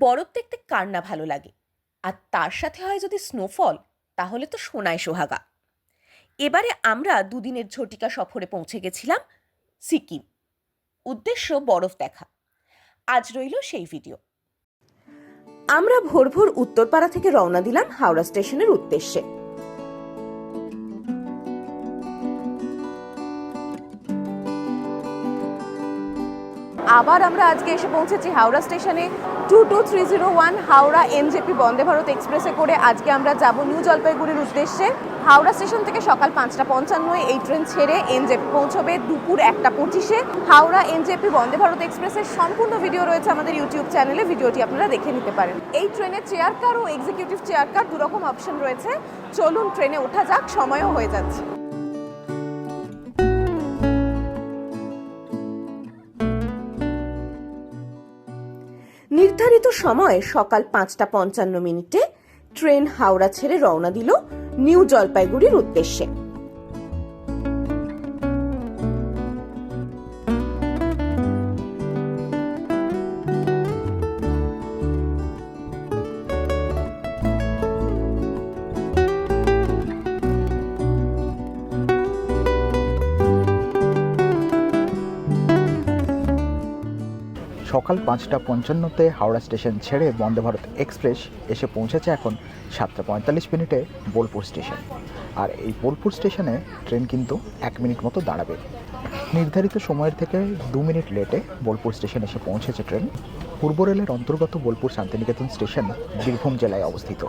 বরফ দেখতে কার না ভালো লাগে। আর তার সাথে হয় যদি স্নোফল তাহলে তো সোনায় সোহাগা। এবারে আমরা দুদিনের ঝটিকা সফরে পৌঁছে গেছিলাম সিকিম। উদ্দেশ্য বরফ দেখা। আজ রইল সেই ভিডিও আমরা ভোর ভোর উত্তরপাড়া থেকে রওনা দিলাম হাওড়া স্টেশনের উদ্দেশ্যে। আবার আমরা আজকে এসে পৌঁছেছি হাওড়া স্টেশনে two two three zero one Howrah NJP Vande Bharat এক্সপ্রেসে করে আজকে আমরা যাব নিউ জলপাইগুড়ির উদ্দেশ্যে। হাওড়া স্টেশন থেকে সকাল পাঁচটা পঞ্চান্নয় এই ট্রেন ছেড়ে এনজেপি পৌঁছবে দুপুর একটা পঁচিশে। হাওড়া এনজেপি বন্দে ভারত এক্সপ্রেসের সম্পূর্ণ ভিডিও রয়েছে আমাদের ইউটিউব চ্যানেলে, ভিডিওটি আপনারা দেখে নিতে পারেন। এই ট্রেনে চেয়ার কার ও এক্সিকিউটিভ চেয়ার কার, দুরকম অপশন রয়েছে। চলুন ট্রেনে ওঠা যাক, সময়ও হয়ে যাচ্ছে। নির্ধারিত সময় সকাল পাঁচটা পঞ্চান্ন মিনিটে ট্রেন হাওড়া ছেড়ে রওনা দিল নিউ জলপাইগুড়ির উদ্দেশ্যে। সকাল পাঁচটা পঞ্চান্নতে হাওড়া স্টেশন ছেড়ে বন্দে ভারত এক্সপ্রেস এসে পৌঁছেছে এখন সাতটা পঁয়তাল্লিশ মিনিটে বোলপুর স্টেশন। আর এই বোলপুর স্টেশনে ট্রেন কিন্তু এক মিনিট মতো দাঁড়াবে। নির্ধারিত সময়ের থেকে দু মিনিট লেটে বোলপুর স্টেশন এসে পৌঁছেছে ট্রেন। পূর্ব রেলের অন্তর্গত বোলপুর শান্তিনিকেতন স্টেশন বীরভূম জেলায় অবস্থিত।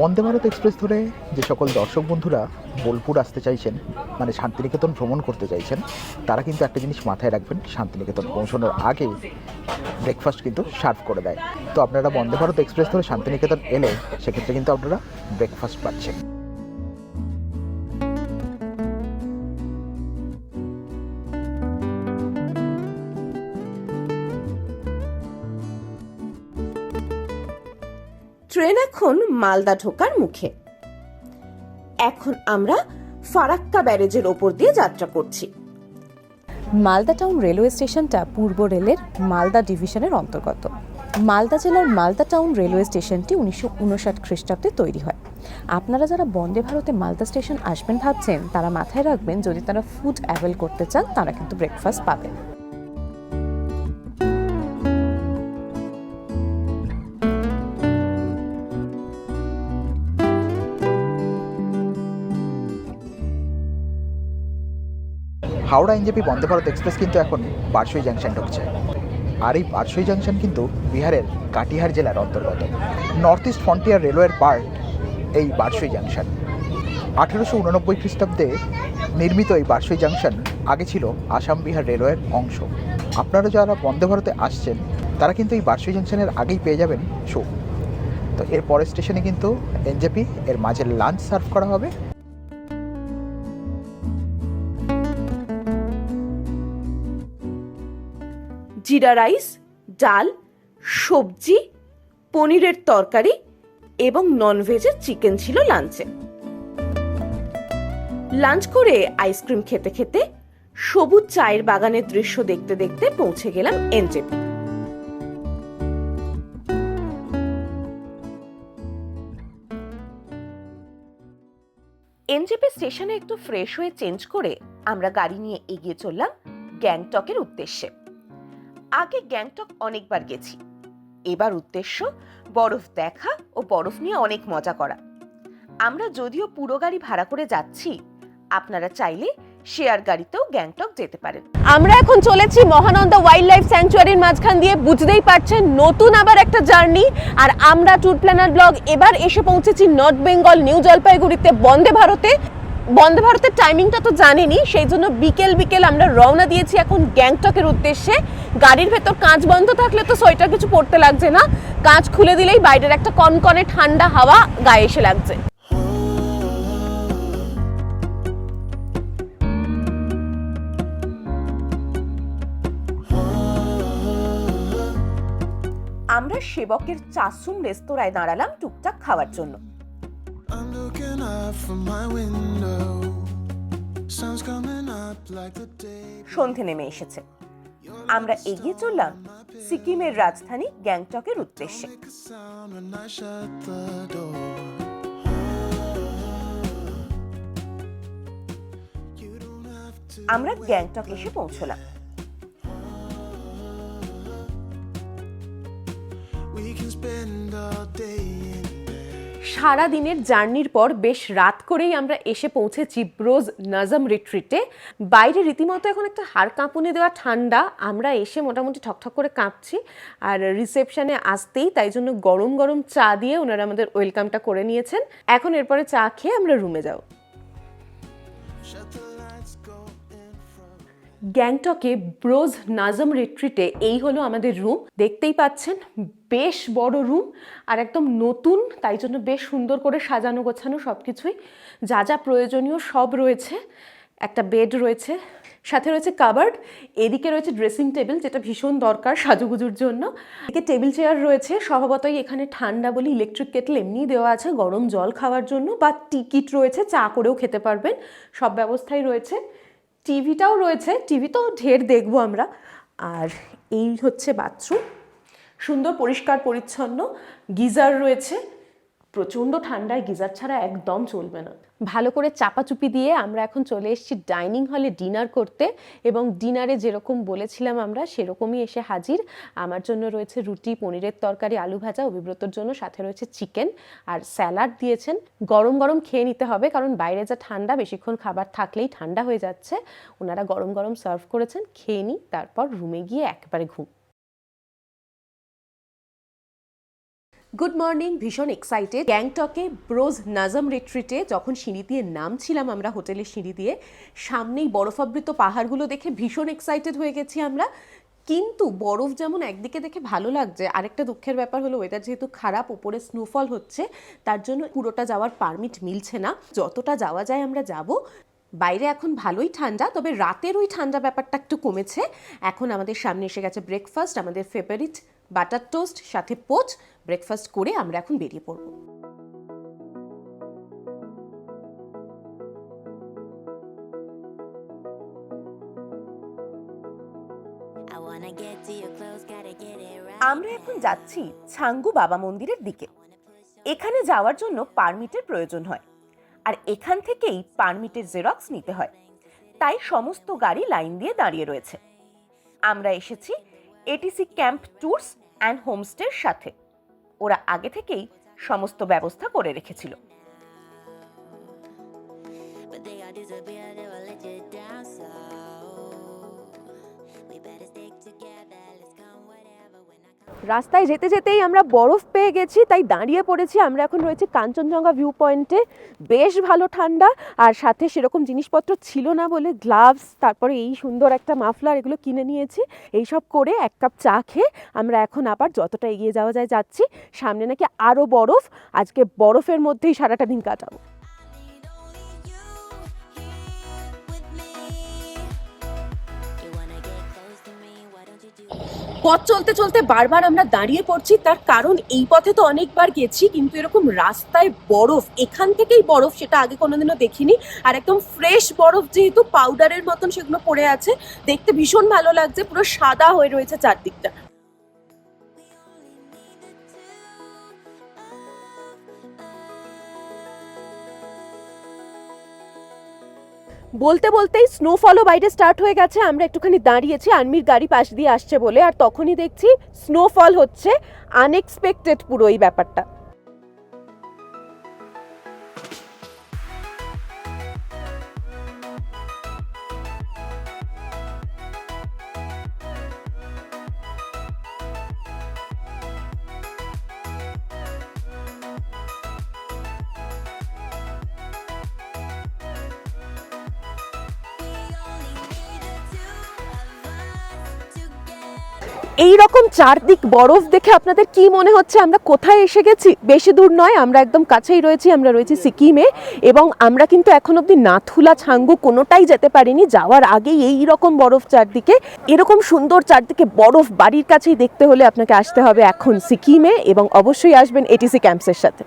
বন্দে ভারত এক্সপ্রেস ধরে যে সকল দর্শক বন্ধুরা বোলপুর আসতে চাইছেন মানে শান্তিনিকেতন ভ্রমণ করতে চাইছেন, তারা কিন্তু একটা জিনিস মাথায় রাখবেন, শান্তিনিকেতন পৌঁছানোর আগে ব্রেকফাস্ট কিন্তু সার্ভ করে দেয়। তো আপনারা বন্দে ভারত এক্সপ্রেস ধরে শান্তিনিকেতন এলে সেক্ষেত্রে কিন্তু আপনারা ব্রেকফাস্ট পাচ্ছেন। ট্রেন এখন মালদা ঢোকার মুখে। এখন আমরা ফারাক্কা ব্যারেজের ওপর দিয়ে যাত্রা করছি। মালদা টাউন রেলওয়ে স্টেশনটা পূর্ব রেলের মালদা ডিভিশনের অন্তর্গত। মালদা জেলার মালদা টাউন রেলওয়ে স্টেশনটি উনিশশো উনষাট খ্রিস্টাব্দে তৈরি হয়। আপনারা যারা বন্দে ভারতে মালদা স্টেশন আসবেন ভাবছেন, তারা মাথায় রাখবেন, যদি তারা ফুড অ্যাভেল করতে চান, তারা কিন্তু ব্রেকফাস্ট পাবেন। হাওড়া এনজেপি বন্দে ভারত এক্সপ্রেস কিন্তু এখন বারসই জাংশন ঢুকছে। আর এই বারসই জাংশন কিন্তু বিহারের কাটিহার জেলার অন্তর্গত। নর্থ ইস্ট ফ্রন্টিয়ার রেলওয়ের পার্ট এই বারসই জাংশন। আঠেরোশো উননব্বই খ্রিস্টাব্দে নির্মিত এই বারসই জাংশন আগে ছিল আসাম বিহার রেলওয়ের অংশ। আপনারা যারা বন্দে ভারতে আসছেন, তারা কিন্তু এই বারসই জাংশনের আগেই পেয়ে যাবেন শো তো এর পরের স্টেশনে কিন্তু এনজেপি, এর মাঝে লাঞ্চ সার্ভ করা হবে। জিরা রাইস, ডাল, সবজি, পনিরের তরকারি এবং ননভেজের চিকেন ছিল লাঞ্চে লাঞ্চ করে আইসক্রিম খেতে খেতে সবুজ চায়ের বাগানের দৃশ্য দেখতে দেখতে পৌঁছে গেলাম এনজেপি এনজেপি স্টেশনে একটু ফ্রেশ হয়ে চেঞ্জ করে আমরা গাড়ি নিয়ে এগিয়ে চললাম গ্যাংটকের উদ্দেশ্যে। আগে গ্যাংটক অনেকবার গেছি। এবার উদ্দেশ্য বরফ দেখা ও বরফ নিয়ে অনেক মজা করা। আমরা যদিও পুরো গাড়ি ভাড়া করে যাচ্ছি, আপনারা চাইলে শেয়ার গাড়িতেও গ্যাংটক যেতে পারেন। আমরা এখন চলেছি মহানন্দা ওয়াইল্ড লাইফ স্যাংচুয়ারির মাঝখান দিয়ে, বুঝতেই পারছেন নতুন আবার একটা জার্নি। আর আমরা ট্যুর প্ল্যানার ব্লগ এবার এসে পৌঁছেছি নর্থ বেঙ্গল, নিউ জলপাইগুড়িতে, বন্দে ভারতে। বন্দে ভারতের টাইমিংটা তো জানেনি, সেই জন্য বিকেল বিকেল আমরা রওনা দিয়েছি এখন গ্যাংটকের উদ্দেশ্যে। গাড়ির ভেতর কাঁচ বন্ধ থাকলে তো সোয়েটার কিছু পড়তে লাগছে না। কাঁচ খুলে দিলেই বাইরের একটা কনকনে ঠান্ডা হাওয়া গায়ে এসে লাগছে। আমরা সেবকের চাসুম রেস্তোরাঁয় দাঁড়ালাম টুকটাক খাওয়ার জন্য। I'm looking out from my window. Sun's coming up like the day. সন্ধে নেমে এসেছে আমরা এগিয়ে চললাম সিকিমের রাজধানী গ্যাংটকের উদ্দেশ্যে. আমরা গ্যাংটক এসে পৌঁছলাম সারা দিনের জার্নির পর বেশ রাত করেই আমরা এসে পৌঁছেছি ব্রোজ নাজম রিট্রিটে। বাইরে রীতিমতো এখন একটা হাড় কাঁপুনে দেওয়া ঠান্ডা, আমরা এসে মোটামুটি ঠকঠক করে কাঁপছি। আর রিসেপশনে আসতেই তাই জন্য গরম গরম চা দিয়ে ওনারা আমাদের ওয়েলকামটা করে নিয়েছেন। এখন এরপরে চা খেয়ে আমরা রুমে যাব। গ্যাংটকে ব্রোজ নাজম রিট্রিটে এই হলো আমাদের রুম দেখতেই পাচ্ছেন, বেশ বড় রুম আর একদম নতুন, তাই জন্য বেশ সুন্দর করে সাজানো গোছানো সব কিছুই যা যা প্রয়োজনীয় সব রয়েছে, একটা বেড রয়েছে, সাথে রয়েছে কাবার্ড এদিকে রয়েছে ড্রেসিং টেবিল যেটা ভীষণ দরকার সাজুগুজুর জন্য। এদিকে টেবিল চেয়ার রয়েছে, স্বভাবতই এখানে ঠান্ডা বলে ইলেকট্রিক কেটল এমনি দেওয়া আছে, গরম জল খাওয়ার জন্য বা টিকিট রয়েছে, চা করেও খেতে পারবেন। সব ব্যবস্থাই রয়েছে। টিভিটাও রয়েছে টিভি তো ঢের দেখব আমরা। আর এই হচ্ছে বাথরুম। সুন্দর, পরিষ্কার, পরিচ্ছন্ন। গিজার রয়েছে। প্রচণ্ড ঠান্ডায় গিজার ছাড়া একদম চলবে না। ভালো করে চাপাচুপি দিয়ে আমরা এখন চলে এসেছি ডাইনিং হলে ডিনার করতে এবং ডিনারে যেরকম বলেছিলাম আমরা, সেরকমই এসে হাজির। আমার জন্য রয়েছে রুটি, পনিরের তরকারি, আলু ভাজা, অভিব্রতর জন্য সাথে রয়েছে চিকেন আর স্যালাড দিয়েছেন। গরম গরম খেয়ে নিতে হবে কারণ বাইরে যা ঠান্ডা, বেশিক্ষণ খাবার থাকলেই ঠান্ডা হয়ে যাচ্ছে। ওনারা গরম গরম সার্ভ করেছেন, খেয়ে নিই, তারপর রুমে গিয়ে একবারে ঘুম। গুড মর্নিং ভীষণ এক্সাইটেড গ্যাংটকে ব্রোজ নাজম রিট্রিটে যখন সিঁড়ি দিয়ে নামছিলাম আমরা হোটেলের সিঁড়ি দিয়ে, সামনেই বরফাবৃত পাহাড়গুলো দেখে ভীষণ এক্সাইটেড হয়ে গেছি আমরা। কিন্তু বরফ যেমন একদিকে দেখে ভালো লাগছে, আরেকটা দুঃখের ব্যাপার হলো ওয়েদার যেহেতু খারাপ, ওপরে স্নোফল হচ্ছে, তার জন্য পুরোটা যাওয়ার পারমিট মিলছে না। যতটা যাওয়া যায় আমরা যাব। বাইরে এখন ভালোই ঠান্ডা, তবে রাতের ওই ঠান্ডা ব্যাপারটা একটু কমেছে। এখন আমাদের সামনে এসে গেছে ব্রেকফাস্ট আমাদের ফেভারিট বাটার টোস্ট সাথে পোচ ব্রেকফাস্ট করে আমরা এখন বেরিয়ে পড়ব. আমরা এখন যাচ্ছি ছাঙ্গু বাবা মন্দিরের দিকে। এখানে যাওয়ার জন্য পারমিটের প্রয়োজন হয়। আর এখান থেকেই পারমিটের জেরক্স নিতে হয়। তাই সমস্ত গাড়ি লাইন দিয়ে দাঁড়িয়ে রয়েছে। আমরা এসেছি এটিসি ক্যাম্প ট্যুরস অ্যান্ড হোমস্টের সাথে। ওরা আগে থেকেই সমস্ত ব্যবস্থা করে রেখেছিল। রাস্তায় যেতে যেতেই আমরা বরফ পেয়ে গেছি, তাই দাঁড়িয়ে পড়েছি। আমরা এখন রয়েছে কাঞ্চনজঙ্ঘা ভিউ পয়েন্টে বেশ ভালো ঠান্ডা, আর সাথে সেরকম জিনিসপত্র ছিল না বলে গ্লাভস তারপরে এই সুন্দর একটা মাফলার এগুলো কিনে নিয়েছি। এইসব করে এক কাপ চা খেয়ে আমরা এখন আবার যতটা এগিয়ে যাওয়া যায় যাচ্ছি। সামনে নাকি আরও বরফ, আজকে বরফের মধ্যেই সারাটা দিন কাটাবো। পথ চলতে চলতে বারবার আমরা দাঁড়িয়ে পড়ছি, তার কারণ এই পথে তো অনেকবার গেছি, কিন্তু এরকম রাস্তায় বরফ, এখান থেকেই বরফ, সেটা আগে কোনোদিনও দেখিনি। আর একদম ফ্রেশ বরফ যেহেতু পাউডারের মতন সেগুলো পড়ে আছে, দেখতে ভীষণ ভালো লাগছে, পুরো সাদা হয়ে রয়েছে চারদিকটা। বলতে বলতেই স্নোফলও বাইরে স্টার্ট হয়ে গেছে। আমরা একটুখানি দাঁড়িয়েছি আর্মির গাড়ি পাশ দিয়ে আসছে বলে, আর তখনই দেখছি স্নোফল হচ্ছে আনএক্সপেক্টেড পুরো এই ব্যাপারটা। এই রকম চারদিক বরফ দেখে আপনাদের কি মনে হচ্ছে? আমরা কোথায় এসে গেছি? বেশি দূর নয়, আমরা একদম কাছেই রয়েছি, আমরা রয়েছি সিকিমে। এবং আমরা কিন্তু এখন অবধি নাথুলা ছাঙ্গু কোনোটাই যেতে পারিনি। যাওয়ার আগেই এই রকম বরফ চারদিকে, এরকম সুন্দর চারদিকে বরফ বাড়ির কাছেই দেখতে হলে আপনাকে আসতে হবে এখন সিকিমে। এবং অবশ্যই আসবেন এটিসি ক্যাম্পসের সাথে।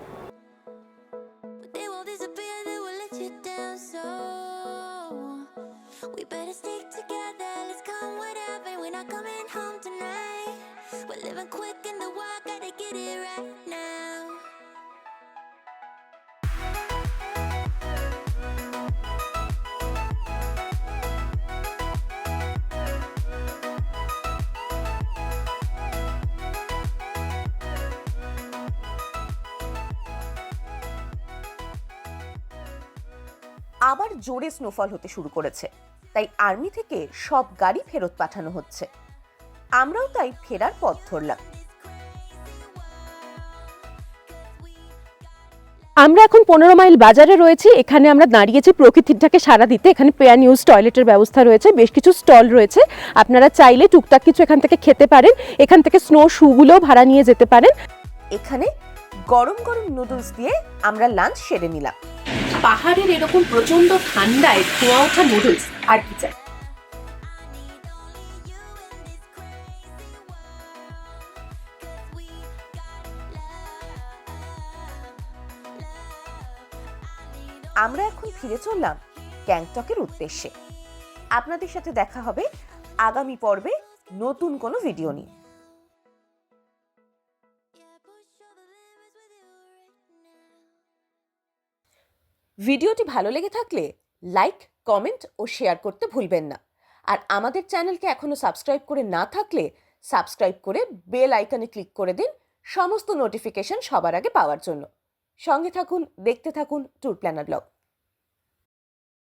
আবার জোরে স্নোফল হতে শুরু করেছে। তাই আর্মি থেকে সব গাড়ি ফেরত পাঠানো হচ্ছে। আমরাও তাই ফেরার পথ ধরলাম। আমরা এখন পনেরো মাইল বাজারে রয়েছি। এখানে আমরা দাঁড়িয়েছি প্রকৃতিটাকে সারা দিতে। এখানে পেয়ার নিউজ টয়লেটের ব্যবস্থা রয়েছে। বেশ কিছু স্টল রয়েছে। আপনারা চাইলে টুকটাক কিছু এখান থেকে খেতে পারেন। এখান থেকে স্নো শুগুলো ভাড়া নিয়ে যেতে পারেন। এখানে গরম গরম নুডলস দিয়ে আমরা লাঞ্চ সেরে নিলাম। পাহাড়ের এরকম প্রচণ্ড ঠান্ডায় ধোঁয়া ওঠা নুডলস আর কি চাই? আমরা এখন ফিরে চললাম গ্যাংটকের উদ্দেশ্যে। আপনাদের সাথে দেখা হবে আগামী পর্বে নতুন কোনো ভিডিও নিয়ে। ভিডিওটি ভালো লেগে থাকলে লাইক, কমেন্ট ও শেয়ার করতে ভুলবেন না। আর আমাদের চ্যানেলকে এখনও সাবস্ক্রাইব করে না থাকলে সাবস্ক্রাইব করে বেল আইকনে ক্লিক করে দিন সমস্ত নোটিফিকেশন সবার আগে পাওয়ার জন্য। সঙ্গে থাকুন, দেখতে থাকুন ট্যুর প্ল্যানার ব্লগ।